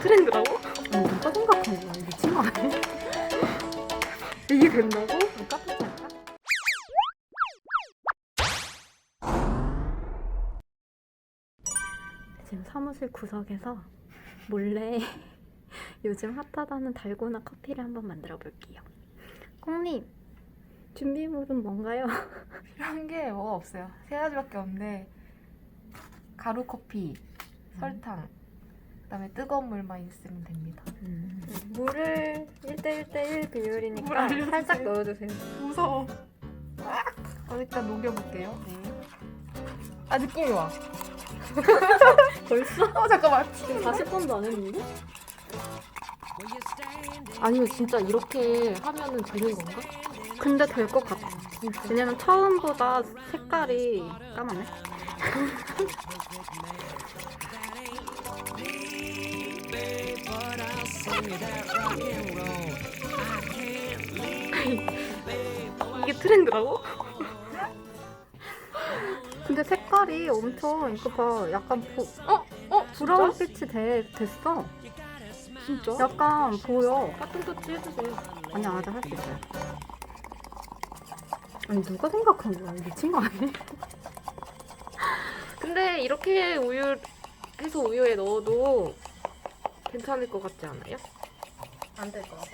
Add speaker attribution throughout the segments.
Speaker 1: 트렌드라고?
Speaker 2: 아니 누가 생각한 거야? 미친 거 아니야?
Speaker 1: 이게 된다고?
Speaker 2: 깜짝이야. 지금 사무실 구석에서 몰래 요즘 핫하다는 달고나 커피를 한번 만들어 볼게요. 콩님 준비물은 뭔가요?
Speaker 3: 필요한 게 뭐가 없어요. 세 가지밖에 없는데 가루 커피, 설탕, 그다음에 뜨거운 물만 있으면 됩니다.
Speaker 2: 물을 1대1대1
Speaker 3: 물
Speaker 2: 비율이니까
Speaker 3: 알려주세요.
Speaker 2: 살짝 넣어주세요.
Speaker 3: 무서워. 어, 일단 녹여볼게요. 네. 아 느낌이 와.
Speaker 2: 벌써?
Speaker 3: 어 잠깐만.
Speaker 2: 지금 40번도 안 했는데?
Speaker 1: 아니면 진짜 이렇게 하면은 되는 건가?
Speaker 2: 근데 될 것 같아. 왜냐면 처음보다 색깔이 까맣네.
Speaker 1: 이게 트렌드라고?
Speaker 2: 근데 색깔이 엄청 이거 봐 약간 보,
Speaker 1: 어? 어?
Speaker 2: 브라운빛이 돼, 됐어
Speaker 1: 진짜?
Speaker 2: 약간 보여
Speaker 1: 같은 터치 해주세요.
Speaker 2: 아니 아직 할 수 있어요 아니 누가 생각한 거야 미친 거 아니야?
Speaker 1: 근데 이렇게 우유 해서 우유에 넣어도 괜찮을 것 같지 않아요?
Speaker 2: 안 될 것 같아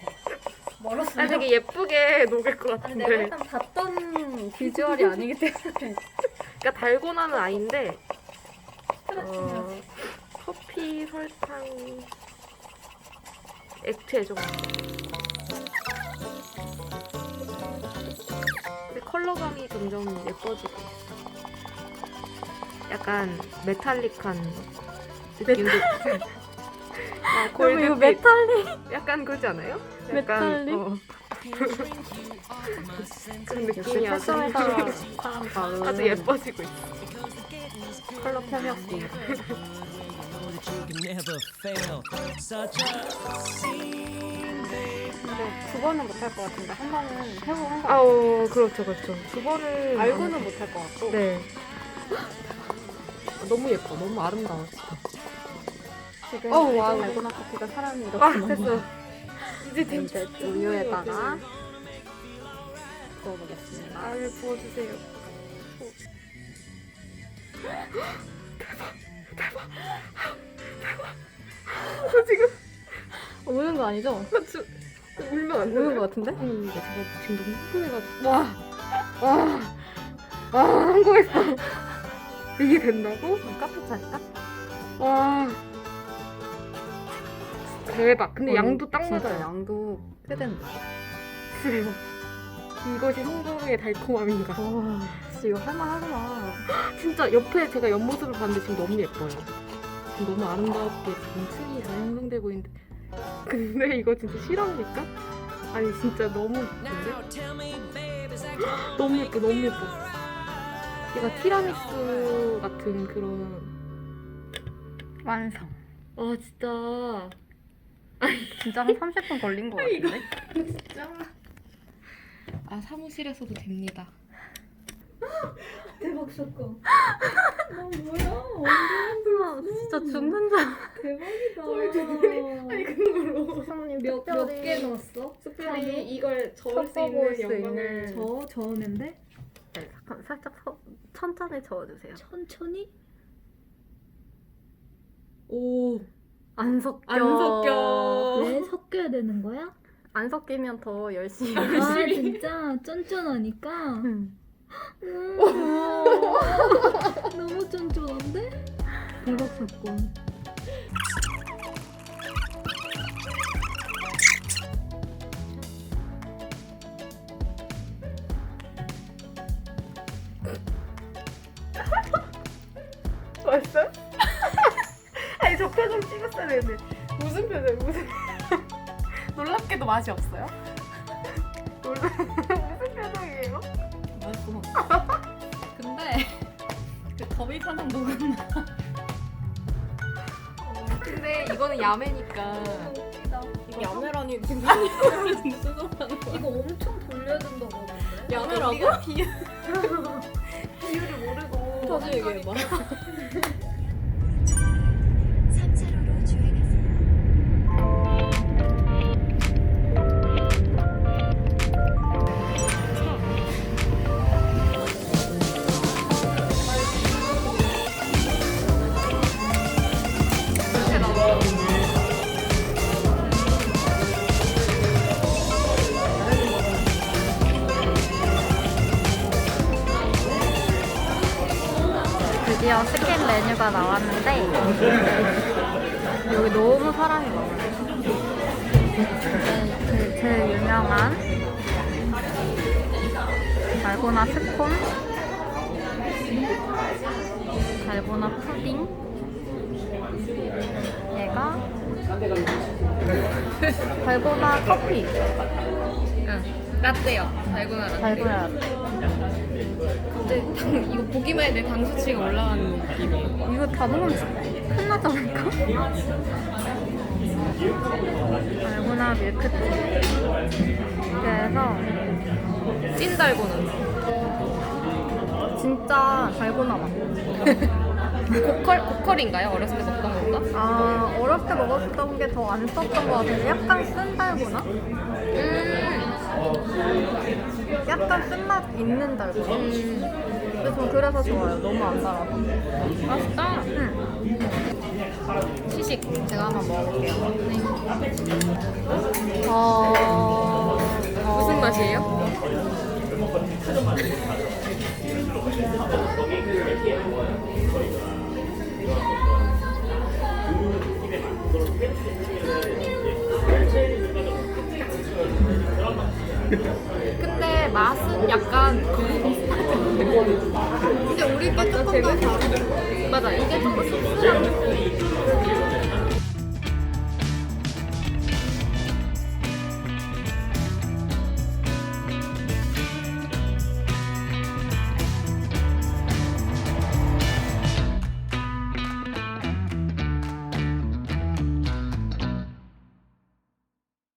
Speaker 2: 멀었어
Speaker 1: 아니 되게 예쁘게 녹을 것
Speaker 2: 아니 내가
Speaker 1: 같은데.
Speaker 2: 일단 봤던 비주얼이 아니기 때문에
Speaker 1: 그러니까 달고나는 아닌데 어, 커피, 설탕, 액체 정도. 근데 컬러감이 점점 예뻐지고 있어. 약간 메탈릭한 느낌도. 아,
Speaker 2: 그럼 이거. 메탈릭
Speaker 1: 약간 그러지 않아요?
Speaker 2: 메탈릭?
Speaker 1: 어, 그런 느낌이 아주,
Speaker 2: 사람 다운
Speaker 1: 아주 예뻐지고 있어.
Speaker 2: 컬러. 근데 두 번은 못할 것 같은데 한 번은 해보는 거
Speaker 1: 아, 어, 그렇죠, 그렇죠. 두 번은
Speaker 2: 알고는 못할 것 같고
Speaker 1: 네. 너무 예뻐, 너무 아름다워. 진짜.
Speaker 2: 지금
Speaker 1: 어우, 와우.
Speaker 2: 달고나 커피가 사람이 이렇게
Speaker 1: 아, 됐어. 이제
Speaker 2: 이제
Speaker 1: 됐죠.
Speaker 2: 우유에다가 부어보겠습니다.
Speaker 1: 알을 부어주세요. 저 지금
Speaker 2: 우는 거 아니죠?
Speaker 1: 나 주, 울면 안
Speaker 2: 우는 거 같은데?
Speaker 1: 아니, 제가 지금 너무 흥분해가지고. 와! 와! 와, 성공했어. 이게 된다고?
Speaker 2: 카페 차릴까?
Speaker 1: 와. 대박. 근데
Speaker 2: 어,
Speaker 1: 양도 딱
Speaker 2: 진짜
Speaker 1: 맞아요.
Speaker 2: 양도 꽤 된다.
Speaker 1: 대박. 이것이 성공의 달콤함인가.
Speaker 2: 와, 진짜 이거 할만하구나.
Speaker 1: 진짜 옆에 제가 옆모습을 봤는데 지금 너무 예뻐요. 지금 너무 아름답게 지금 층이 잘 형성되고 있는데. 근데 이거 진짜 실화입니까? 아니 진짜 너무 예쁜데? 너무 예뻐 너무 예뻐. 얘가 티라미수 같은 그런.
Speaker 2: 완성.
Speaker 1: 아 진짜.
Speaker 2: 진짜 한 30분 걸린 거 같은데?
Speaker 1: 진짜. 아 사무실에서도 됩니다.
Speaker 4: 대박 사건. 나 뭐야?
Speaker 2: 아, 진짜 죽는 줄
Speaker 4: 대박이다.
Speaker 1: 아니 그걸로
Speaker 2: 알았어.
Speaker 4: 몇몇 개 넣었어?
Speaker 1: 특별히 이걸 저을 수
Speaker 2: 섞어볼
Speaker 1: 있는
Speaker 2: 수
Speaker 1: 영광을
Speaker 2: 있는
Speaker 4: 저 저었는데
Speaker 2: 네, 잠깐 살짝 서, 천천히 저어주세요.
Speaker 4: 천천히
Speaker 1: 오.
Speaker 2: 안 섞여.
Speaker 1: 안 섞여.
Speaker 4: 왜 섞여야 되는 거야?
Speaker 2: 안 섞이면 더 열심히.
Speaker 4: 아 진짜 쫀쫀하니까
Speaker 2: 음.
Speaker 4: 음. 너무 쫀쫀한데? 대박 사건.
Speaker 1: 표정 되는데 무슨 표정 무슨
Speaker 3: 놀랍게도 맛이 없어요?
Speaker 1: 무슨 표정이에요?
Speaker 4: 맛있어. 근데 그 더위 사는 녹음
Speaker 3: 근데 이거는 야매니까
Speaker 4: 웃기다.
Speaker 1: 야매라니 지금
Speaker 4: 이거 엄청 돌려야 된다고 하는데.
Speaker 1: 야매라고? 비율을 모르고
Speaker 2: 다시 얘기해봐. 메뉴가 나왔는데 여기 너무 사람이 많아요. 네, 제일 유명한 달고나 스콘, 달고나 푸딩, 얘가 달고나 커피,
Speaker 1: 라떼요. 달고나 라떼.
Speaker 2: 달고나 라떼.
Speaker 1: 근데 이거 보기만 해도 내 당수치가 올라가는 느낌이에요.
Speaker 2: 이거 다 먹으면 큰일 나지 않을까? 달고나 밀크티. 그래서
Speaker 1: 찐 달고나.
Speaker 2: 진짜 달고나 맛.
Speaker 1: 고컬, 고컬인가요? 어렸을 때 먹던 건가?
Speaker 2: 아, 어렸을 때 먹었던 게 더 안 썼던 것 같은데 약간 쓴 달고나?
Speaker 1: 음.
Speaker 2: 약간 쓴맛 있는 달고나. 근데 전 그래서 좋아요. 너무 안 달아서.
Speaker 1: 맛있다.
Speaker 2: 응.
Speaker 1: 시식. 제가 한번 먹어볼게요.
Speaker 2: 어...
Speaker 1: 무슨 맛이에요? 맛은 약간 거의 비슷하죠. 근데 우리 게 조금 더 잘. 맞아, 이게 조금 씁쓸한 느낌.